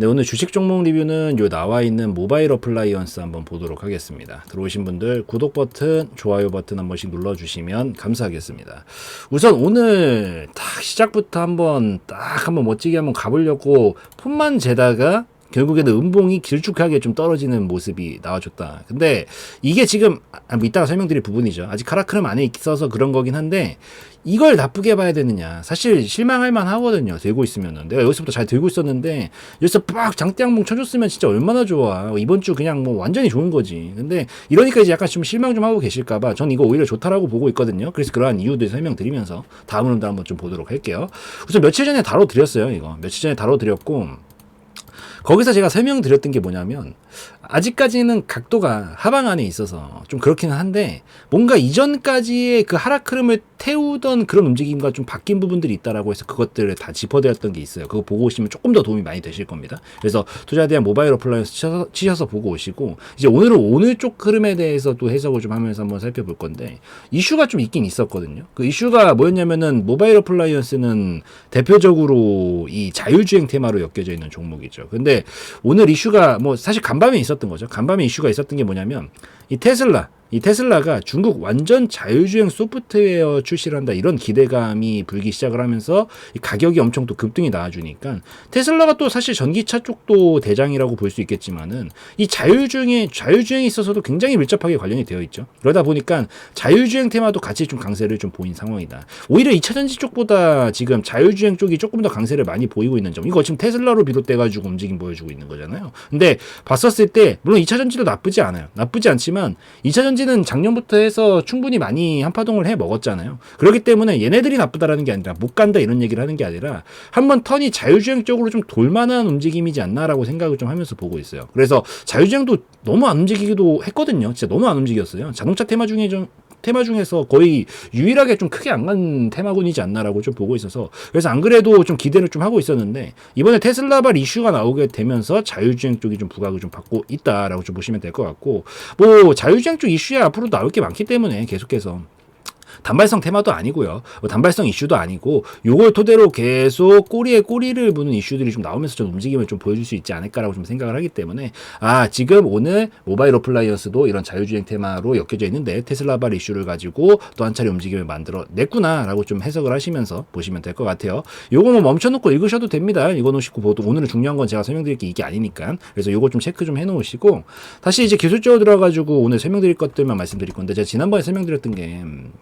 네, 오늘 주식 종목 리뷰는 요 나와 있는 모바일 어플라이언스 한번 보도록 하겠습니다. 들어오신 분들 구독 버튼, 좋아요 버튼 한 번씩 눌러주시면 감사하겠습니다. 우선 오늘 딱 시작부터 한번 딱 한번 멋지게 한번 가보려고 폰만 재다가 결국에는 음봉이 길쭉하게 좀 떨어지는 모습이 나와줬다. 근데 이게 지금 아, 뭐 이따가 설명드릴 부분이죠. 아직 카라크름 안에 있어서 그런 거긴 한데 이걸 나쁘게 봐야 되느냐. 사실 실망할 만 하거든요. 들고 있으면은. 내가 여기서부터 잘 들고 있었는데 여기서 빡 장대 항봉 쳐줬으면 진짜 얼마나 좋아. 이번 주 그냥 뭐 완전히 좋은 거지. 근데 이러니까 이제 약간 좀 실망 좀 하고 계실까봐 전 이거 오히려 좋다라고 보고 있거든요. 그래서 그러한 이유들 설명드리면서 다음 으로 한번 좀 보도록 할게요. 우선 며칠 전에 다뤄드렸어요. 이거. 며칠 전에 다뤄드렸고 거기서 제가 설명드렸던 게 뭐냐면 아직까지는 각도가 하방 안에 있어서 좀 그렇기는 한데 뭔가 이전까지의 그 하락 흐름을 태우던 그런 움직임과 좀 바뀐 부분들이 있다라고 해서 그것들을 다 짚어드렸던 게 있어요. 그거 보고 오시면 조금 더 도움이 많이 되실 겁니다. 그래서 투자에 대한 모바일 어플라이언스 치셔서, 치셔서 보고 오시고 이제 오늘은 오늘 쪽 흐름에 대해서 또 해석을 좀 하면서 한번 살펴볼 건데 이슈가 좀 있긴 있었거든요. 그 이슈가 뭐였냐면은 모바일 어플라이언스는 대표적으로 이 자율주행 테마로 엮여져 있는 종목이죠. 근데 오늘 이슈가 뭐 사실 간 밤에 있었던 거죠. 간밤에 이슈가 있었던 게 뭐냐면 이 테슬라 이 테슬라가 중국 완전 자율주행 소프트웨어 출시를 한다 이런 기대감이 불기 시작을 하면서 이 가격이 엄청 또 급등이 나와주니까 테슬라가 또 사실 전기차 쪽도 대장이라고 볼 수 있겠지만은 이 자율주행에 자율주행에 있어서도 굉장히 밀접하게 관련이 되어 있죠. 그러다 보니까 자율주행 테마도 같이 좀 강세를 좀 보인 상황이다. 오히려 2차 전지 쪽보다 지금 자율주행 쪽이 조금 더 강세를 많이 보이고 있는 점. 이거 지금 테슬라로 비롯돼 가지고 움직임 보여주고 있는 거잖아요. 근데 봤었을 때 물론 2차 전지도 나쁘지 않아요. 나쁘지 않지만 2차 전지는 작년부터 해서 충분히 많이 한파동을 해 먹었잖아요. 그렇기 때문에 얘네들이 나쁘다라는 게 아니라 못 간다 이런 얘기를 하는 게 아니라 한번 턴이 자율주행 쪽으로 좀 돌만한 움직임이지 않나라고 생각을 좀 하면서 보고 있어요. 그래서 자율주행도 너무 안 움직이기도 했거든요. 진짜 너무 안 움직였어요. 자동차 테마 중에 좀 테마 중에서 거의 유일하게 좀 크게 안 간 테마군이지 않나라고 좀 보고 있어서 그래서 안 그래도 좀 기대를 좀 하고 있었는데 이번에 테슬라발 이슈가 나오게 되면서 자율주행 쪽이 좀 부각을 좀 받고 있다라고 좀 보시면 될 것 같고 뭐 자율주행 쪽 이슈야 앞으로 나올 게 많기 때문에 계속해서 단발성 테마도 아니고요. 뭐 단발성 이슈도 아니고 요걸 토대로 계속 꼬리에 꼬리를 무는 이슈들이 좀 나오면서 좀 움직임을 좀 보여줄 수 있지 않을까라고 좀 생각을 하기 때문에 아 지금 오늘 모바일 어플라이언스도 이런 자율주행 테마로 엮여져 있는데 테슬라발 이슈를 가지고 또 한 차례 움직임을 만들어 냈구나라고 좀 해석을 하시면서 보시면 될 것 같아요. 요거 뭐 멈춰놓고 읽으셔도 됩니다. 읽어놓으시고 보도 오늘은 중요한 건 제가 설명드릴 게 이게 아니니까 그래서 요거 좀 체크 좀 해놓으시고 다시 이제 기술적으로 들어가지고 오늘 설명드릴 것들만 말씀드릴 건데 제가 지난번에 설명드렸던 게 음,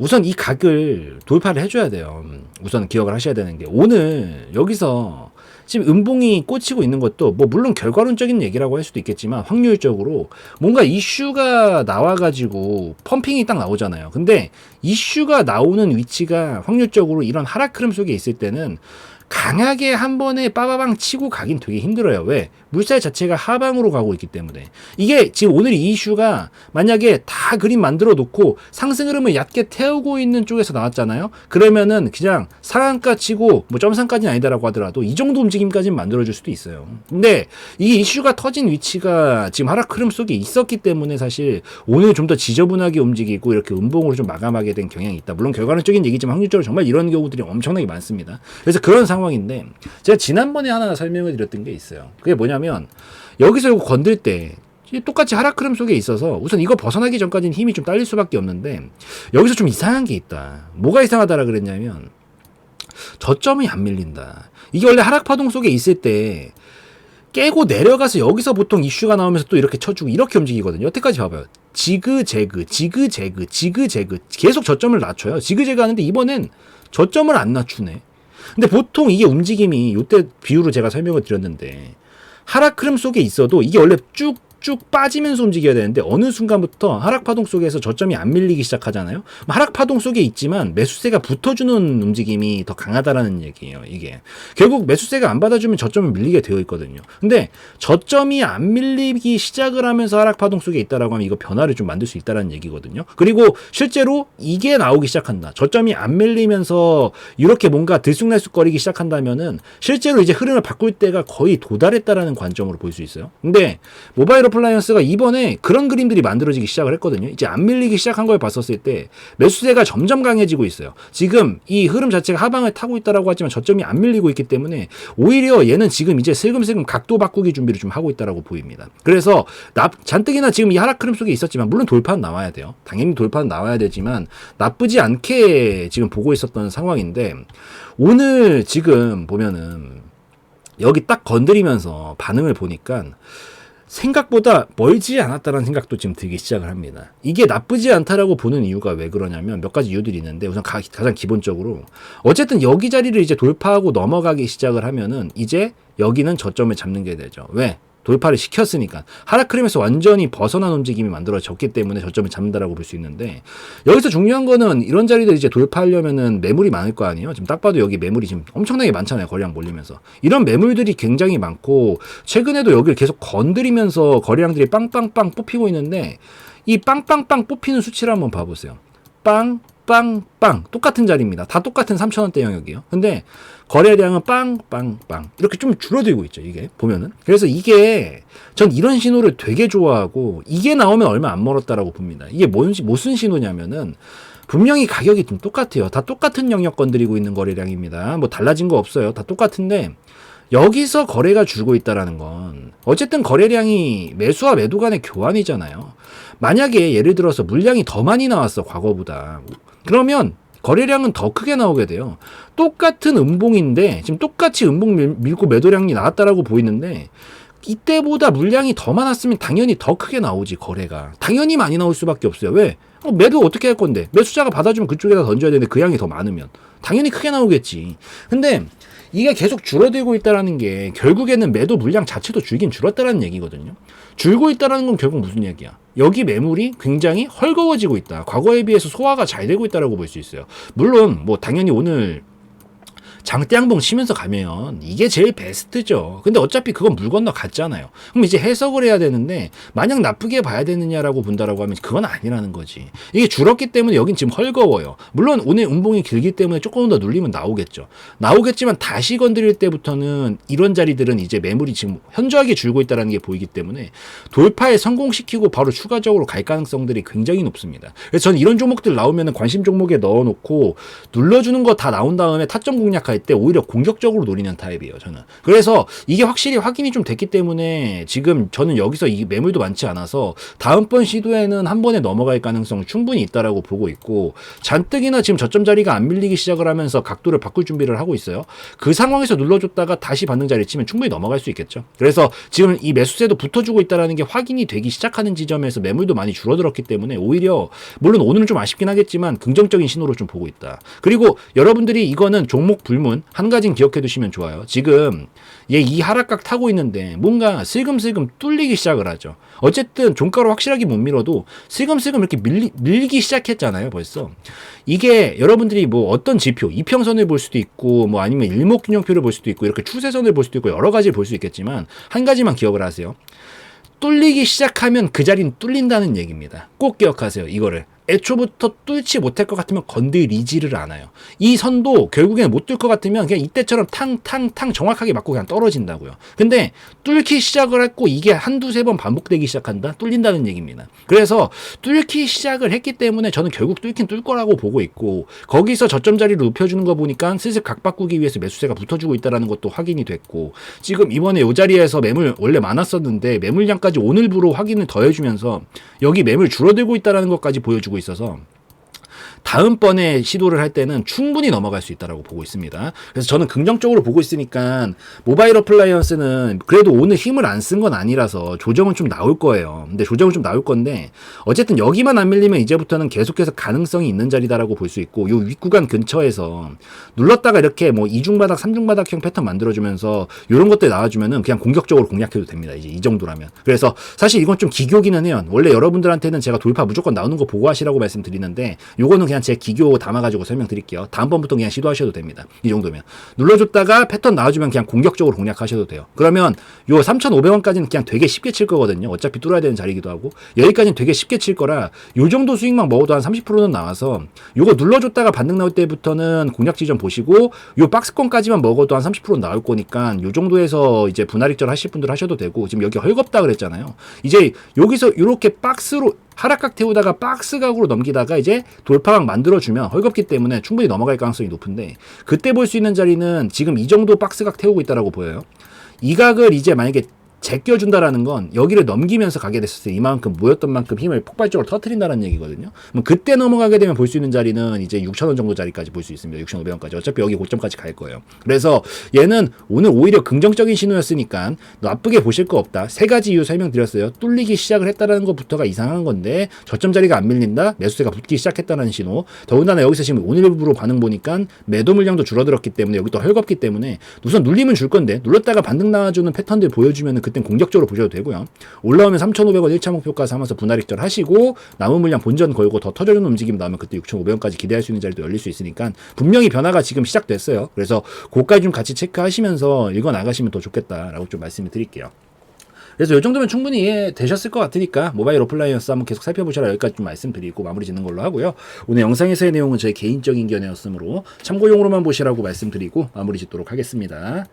우선 이 각을 돌파를 해줘야 돼요. 우선 기억을 하셔야 되는 게 오늘 여기서 지금 음봉이 꽂히고 있는 것도 뭐 물론 결과론적인 얘기라고 할 수도 있겠지만 확률적으로 뭔가 이슈가 나와가지고 펌핑이 딱 나오잖아요. 근데 이슈가 나오는 위치가 확률적으로 이런 하락 흐름 속에 있을 때는 강하게 한 번에 빠바방 치고 가긴 되게 힘들어요. 왜? 물살 자체가 하방으로 가고 있기 때문에. 이게 지금 오늘 이 이슈가 만약에 다 그림 만들어 놓고 상승 흐름을 얕게 태우고 있는 쪽에서 나왔잖아요. 그러면은 그냥 상한가 치고 뭐 점상까지는 아니다라고 하더라도 이 정도 움직임까지는 만들어 줄 수도 있어요. 근데 이게 이슈가 터진 위치가 지금 하락 흐름 속에 있었기 때문에 사실 오늘 좀 더 지저분하게 움직이고 이렇게 음봉으로 좀 마감하게 된 경향이 있다. 물론 결과론적인 얘기지만 확률적으로 정말 이런 경우들이 엄청나게 많습니다. 그래서 그런 상황 인데 제가 지난번에 하나 설명을 드렸던 게 있어요. 그게 뭐냐면 여기서 이거 건들 때 똑같이 하락 흐름 속에 있어서 우선 이거 벗어나기 전까지는 힘이 좀 딸릴 수밖에 없는데 여기서 좀 이상한 게 있다. 뭐가 이상하다라 그랬냐면 저점이 안 밀린다. 이게 원래 하락 파동 속에 있을 때 깨고 내려가서 여기서 보통 이슈가 나오면서 또 이렇게 쳐주고 이렇게 움직이거든요. 여태까지 봐봐요. 지그재그, 지그재그, 지그재그 계속 저점을 낮춰요. 지그재그 하는데 이번엔 저점을 안 낮추네. 근데 보통 이게 움직임이 요때 비유로 제가 설명을 드렸는데 하락 흐름 속에 있어도 이게 원래 쭉 쭉 빠지면서 움직여야 되는데 어느 순간부터 하락 파동 속에서 저점이 안 밀리기 시작하잖아요. 하락 파동 속에 있지만 매수세가 붙어주는 움직임이 더 강하다라는 얘기예요. 이게 결국 매수세가 안 받아주면 저점이 밀리게 되어 있거든요. 근데 저점이 안 밀리기 시작을 하면서 하락 파동 속에 있다라고 하면 이거 변화를 좀 만들 수 있다라는 얘기거든요. 그리고 실제로 이게 나오기 시작한다. 저점이 안 밀리면서 이렇게 뭔가 들쑥날쑥거리기 시작한다면은 실제로 이제 흐름을 바꿀 때가 거의 도달했다라는 관점으로 볼 수 있어요. 근데 모바일 어 플라이언스가 이번에 그런 그림들이 만들어지기 시작을 했거든요. 이제 안 밀리기 시작한 걸 봤었을 때 매수세가 점점 강해지고 있어요. 지금 이 흐름 자체가 하방을 타고 있다라고 하지만 저점이 안 밀리고 있기 때문에 오히려 얘는 지금 이제 슬금슬금 각도 바꾸기 준비를 좀 하고 있다라고 보입니다. 그래서 나, 잔뜩이나 지금 이 하락 흐름 속에 있었지만 물론 돌파는 나와야 돼요. 당연히 돌파는 나와야 되지만 나쁘지 않게 지금 보고 있었던 상황인데 오늘 지금 보면은 여기 딱 건드리면서 반응을 보니까 생각보다 멀지 않았다는 생각도 지금 들기 시작을 합니다. 이게 나쁘지 않다라고 보는 이유가 왜 그러냐면 몇 가지 이유들이 있는데 우선 가, 장 기본적으로 어쨌든 여기 자리를 이제 돌파하고 넘어가기 시작을 하면은 이제 여기는 저점을 잡는 게 되죠. 왜? 돌파를 시켰으니까 하락 흐름에서 완전히 벗어난 움직임이 만들어졌기 때문에 저점을 잡는다라고 볼 수 있는데 여기서 중요한 거는 이런 자리들 이제 돌파하려면은 매물이 많을 거 아니에요. 지금 딱 봐도 여기 매물이 지금 엄청나게 많잖아요. 거래량 몰리면서 이런 매물들이 굉장히 많고 최근에도 여기를 계속 건드리면서 거래량들이 빵빵빵 뽑히고 있는데 이 빵빵빵 뽑히는 수치를 한번 봐보세요. 빵, 빵, 빵. 똑같은 자리입니다. 다 똑같은 3,000원대 영역이에요. 근데 거래량은 빵, 빵, 빵. 이렇게 좀 줄어들고 있죠, 이게. 보면은. 그래서 이게, 전 이런 신호를 되게 좋아하고, 이게 나오면 얼마 안 멀었다라고 봅니다. 이게 뭔, 무슨 신호냐면은, 분명히 가격이 좀 똑같아요. 다 똑같은 영역 건드리고 있는 거래량입니다. 뭐 달라진 거 없어요. 다 똑같은데, 여기서 거래가 줄고 있다라는 건 어쨌든 거래량이 매수와 매도 간의 교환이잖아요. 만약에 예를 들어서 물량이 더 많이 나왔어 과거보다 그러면 거래량은 더 크게 나오게 돼요. 똑같은 음봉인데 지금 똑같이 음봉 밀, 밀고 매도량이 나왔다라고 보이는데 이때보다 물량이 더 많았으면 당연히 더 크게 나오지 거래가 당연히 많이 나올 수밖에 없어요. 왜? 어, 매도 어떻게 할 건데 매수자가 받아주면 그쪽에다 던져야 되는데 그 양이 더 많으면 당연히 크게 나오겠지. 근데 이게 계속 줄어들고 있다라는 게 결국에는 매도 물량 자체도 줄긴 줄었다라는 얘기거든요. 줄고 있다라는 건 결국 무슨 얘기야? 여기 매물이 굉장히 헐거워지고 있다. 과거에 비해서 소화가 잘 되고 있다라고 볼 수 있어요. 물론 뭐 당연히 오늘 장대 양봉 치면서 가면 이게 제일 베스트죠. 근데 어차피 그건 물 건너 갔잖아요. 그럼 이제 해석을 해야 되는데 마냥 나쁘게 봐야 되느냐라고 본다라고 하면 그건 아니라는 거지. 이게 줄었기 때문에 여긴 지금 헐거워요. 물론 오늘 운봉이 길기 때문에 조금 더 눌리면 나오겠죠. 나오겠지만 다시 건드릴 때부터는 이런 자리들은 이제 매물이 지금 현저하게 줄고 있다는 게 보이기 때문에 돌파에 성공시키고 바로 추가적으로 갈 가능성들이 굉장히 높습니다. 그래서 저는 이런 종목들 나오면 관심 종목에 넣어놓고 눌러주는 거 다 나온 다음에 타점 공략 할 때 오히려 공격적으로 노리는 타입이에요, 저는. 그래서 이게 확실히 확인이 좀 됐기 때문에 지금 저는 여기서 이 매물도 많지 않아서 다음번 시도에는 한 번에 넘어갈 가능성 충분히 있다라고 보고 있고 잔뜩이나 지금 저점 자리가 안 밀리기 시작을 하면서 각도를 바꿀 준비를 하고 있어요. 그 상황에서 눌러줬다가 다시 받는 자리 치면 충분히 넘어갈 수 있겠죠. 그래서 지금 이 매수세도 붙어주고 있다라는 게 확인이 되기 시작하는 지점에서 매물도 많이 줄어들었기 때문에 오히려 물론 오늘은 좀 아쉽긴 하겠지만 긍정적인 신호를 좀 보고 있다. 그리고 여러분들이 이거는 종목 불문 부분 한 가지는 기억해 두시면 좋아요. 지금 얘 이 하락각 타고 있는데 뭔가 슬금슬금 뚫리기 시작을 하죠. 어쨌든 종가로 확실하게 못 밀어도 슬금슬금 이렇게 밀리, 밀기 시작했잖아요, 벌써. 이게 여러분들이 뭐 어떤 지표, 이평선을 볼 수도 있고 뭐 아니면 일목균형표를 볼 수도 있고 이렇게 추세선을 볼 수도 있고 여러 가지 볼수 있겠지만 한 가지만 기억을 하세요. 뚫리기 시작하면 그 자리는 뚫린다는 얘기입니다. 꼭 기억하세요. 이거를. 애초부터 뚫지 못할 것 같으면 건드리지를 않아요. 이 선도 결국에는 못 뚫 것 같으면 그냥 이때처럼 탕탕탕 정확하게 맞고 그냥 떨어진다고요. 근데 뚫기 시작을 했고 이게 한두 세 번 반복되기 시작한다? 뚫린다는 얘기입니다. 그래서 뚫기 시작을 했기 때문에 저는 결국 뚫긴 뚫 거라고 보고 있고 거기서 저점 자리를 높여주는 거 보니까 슬슬 각 바꾸기 위해서 매수세가 붙어주고 있다는 것도 확인이 됐고 지금 이번에 이 자리에서 매물 원래 많았었는데 매물량까지 오늘부로 확인을 더해주면서 여기 매물 줄어들고 있다는 것까지 보여주고 있어서 다음번에 시도를 할 때는 충분히 넘어갈 수 있다라고 보고 있습니다. 그래서 저는 긍정적으로 보고 있으니까 모바일 어플라이언스는 그래도 오늘 힘을 안 쓴 건 아니라서 조정은 좀 나올 거예요. 근데 조정은 좀 나올 건데 어쨌든 여기만 안 밀리면 이제부터는 계속해서 가능성이 있는 자리다라고 볼 수 있고 요 윗구간 근처에서 눌렀다가 이렇게 뭐 이중바닥, 삼중바닥형 패턴 만들어주면서 이런 것들 나와주면은 그냥 공격적으로 공략해도 됩니다. 이제 이 정도라면. 그래서 사실 이건 좀 기교기는 해요. 원래 여러분들한테는 제가 돌파 무조건 나오는 거 보고 하시라고 말씀드리는데 요거는 그냥 제 기교 담아가지고 설명드릴게요. 다음번부터 그냥 시도하셔도 됩니다. 이 정도면 눌러줬다가 패턴 나와주면 그냥 공격적으로 공략하셔도 돼요. 그러면 요 3,500원까지는 그냥 되게 쉽게 칠 거거든요. 어차피 뚫어야 되는 자리이기도 하고 여기까지는 되게 쉽게 칠 거라 요 정도 수익만 먹어도 한 30%는 나와서 요거 눌러줬다가 반등 나올 때부터는 공략 지점 보시고 요 박스권까지만 먹어도 한 30% 나올 거니까 요 정도에서 이제 분할 익절 하실 분들 하셔도 되고 지금 여기 헐겁다 그랬잖아요. 이제 여기서 이렇게 박스로 하락각 태우다가 박스각으로 넘기다가 이제 돌파각 만들어주면 헐겁기 때문에 충분히 넘어갈 가능성이 높은데 그때 볼 수 있는 자리는 지금 이 정도 박스각 태우고 있다라고 보여요. 이 각을 이제 만약에 제껴준다라는 건 여기를 넘기면서 가게 됐을 때 이만큼 모였던 만큼 힘을 폭발적으로 터트린다는 얘기거든요. 그럼 그때 넘어가게 되면 볼 수 있는 자리는 이제 6,000원 정도 자리까지 볼 수 있습니다. 6,500원까지. 어차피 여기 고점까지 갈 거예요. 그래서 얘는 오늘 오히려 긍정적인 신호였으니까 나쁘게 보실 거 없다. 세 가지 이유 설명드렸어요. 뚫리기 시작을 했다라는 것부터가 이상한 건데 저점 자리가 안 밀린다. 매수세가 붙기 시작했다는 신호. 더군다나 여기서 지금 오늘 일부로 반응 보니까 매도 물량도 줄어들었기 때문에 여기 또 헐겁기 때문에 우선 눌리면 줄 건데 눌렀다가 반등 나와주는 패턴들 보여주면 그땐 공격적으로 보셔도 되고요. 올라오면 3,500원 1차 목표가 삼아서 분할익절 하시고 남은 물량 본전 걸고 더 터져주는 움직임 나오면 그때 6,500원까지 기대할 수 있는 자리도 열릴 수 있으니까 분명히 변화가 지금 시작됐어요. 그래서 고까지 좀 같이 체크하시면서 읽어 나가시면 더 좋겠다라고 좀 말씀을 드릴게요. 그래서 이 정도면 충분히 이해되셨을 것 같으니까 모바일 어플라이언스 한번 계속 살펴보시라 여기까지 좀 말씀드리고 마무리 짓는 걸로 하고요. 오늘 영상에서의 내용은 저의 개인적인 견해였으므로 참고용으로만 보시라고 말씀드리고 마무리 짓도록 하겠습니다.